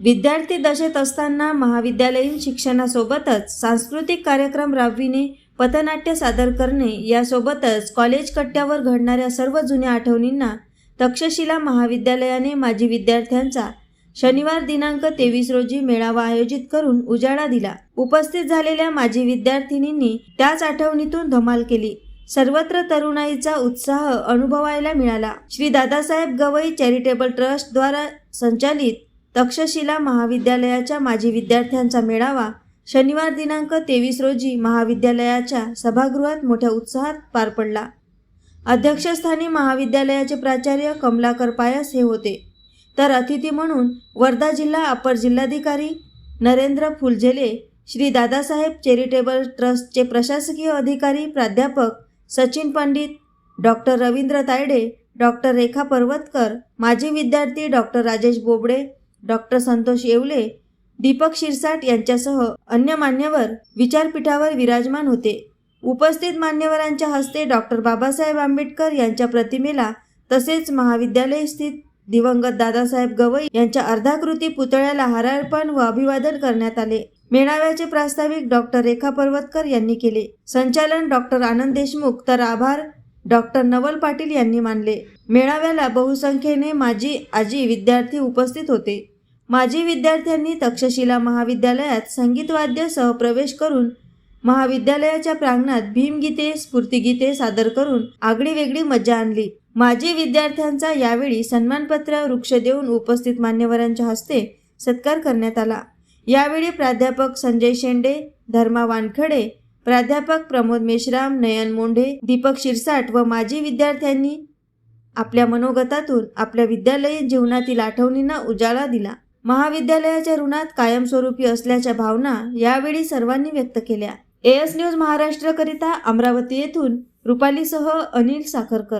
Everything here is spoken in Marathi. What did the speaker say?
विद्यार्थी दशेत असताना महाविद्यालयीन शिक्षणासोबतच सांस्कृतिक कार्यक्रम राबविणे पथनाट्य सादर करणे यासोबतच कॉलेज कट्ट्यावर घडणाऱ्या सर्व जुन्या आठवणींना तक्षशिला महाविद्यालयाने माजी विद्यार्थ्यांचा शनिवार दिनांक तेवीस रोजी मेळावा आयोजित करून उजाळा दिला. उपस्थित झालेल्या माजी विद्यार्थिनींनी त्याच आठवणीतून धमाल केली. सर्वत्र तरुणाईचा उत्साह अनुभवायला मिळाला. श्री दादासाहेब गवई चॅरिटेबल ट्रस्ट द्वारा संचालित तक्षशिला महाविद्यालयाच्या माजी विद्यार्थ्यांचा मेळावा शनिवार दिनांक तेवीस रोजी महाविद्यालयाच्या सभागृहात मोठ्या उत्साहात पार पडला. अध्यक्षस्थानी महाविद्यालयाचे प्राचार्य कमलाकर पायस हे होते. तर अतिथी म्हणून वर्धा जिल्हा अपर जिल्हाधिकारी नरेंद्र फुलझेले श्री दादासाहेब चॅरिटेबल ट्रस्टचे प्रशासकीय अधिकारी प्राध्यापक सचिन पंडित डॉक्टर रवींद्र तायडे डॉक्टर रेखा पर्वतकर माजी विद्यार्थी डॉक्टर राजेश बोबडे डॉक्टर संतोष येवले दीपक शिरसाट यांच्यासह अन्य मान्यवर विचारपीठावर विराजमान होते. उपस्थित मान्यवरांच्या हस्ते डॉक्टर बाबासाहेब आंबेडकर यांच्या प्रतिमेला तसेच महाविद्यालय स्थित दिवंगत दादासाहेब गवई यांच्या अर्धाकृती पुतळ्याला हारार्पण व अभिवादन करण्यात आले. मेळाव्याचे प्रास्ताविक डॉक्टर रेखा पर्वतकर यांनी केले. संचालन डॉक्टर आनंद देशमुख तर आभार डॉक्टर नवल पाटील यांनी मानले. मेळाव्याला बहुसंख्येने माजी आजी विद्यार्थी उपस्थित होते. माजी विद्यार्थ्यांनी तक्षशिला महाविद्यालयात संगीतवाद्य प्रवेश करून महाविद्यालयाच्या प्रांगणात भीमगीते स्फूर्तिगीते सादर करून आगळी वेगळी मज्जा आणली. माजी विद्यार्थ्यांचा यावेळी सन्मानपत्र वृक्ष देऊन उपस्थित मान्यवरांच्या हस्ते सत्कार करण्यात आला. यावेळी प्राध्यापक संजय शेंडे धर्मा वानखडे प्राध्यापक प्रमोद मेश्राम नयन मोंढे दीपक शिरसाट व माजी विद्यार्थ्यांनी आपल्या मनोगतातून आपल्या विद्यालयीन जीवनातील आठवणींना उजाळा दिला. महाविद्यालयाच्या ऋणात कायमस्वरूपी असल्याच्या भावना यावेळी सर्वांनी व्यक्त केल्या. एएस न्यूज महाराष्ट्रकरिता अमरावती येथून रुपालीसह अनिल साखरकर.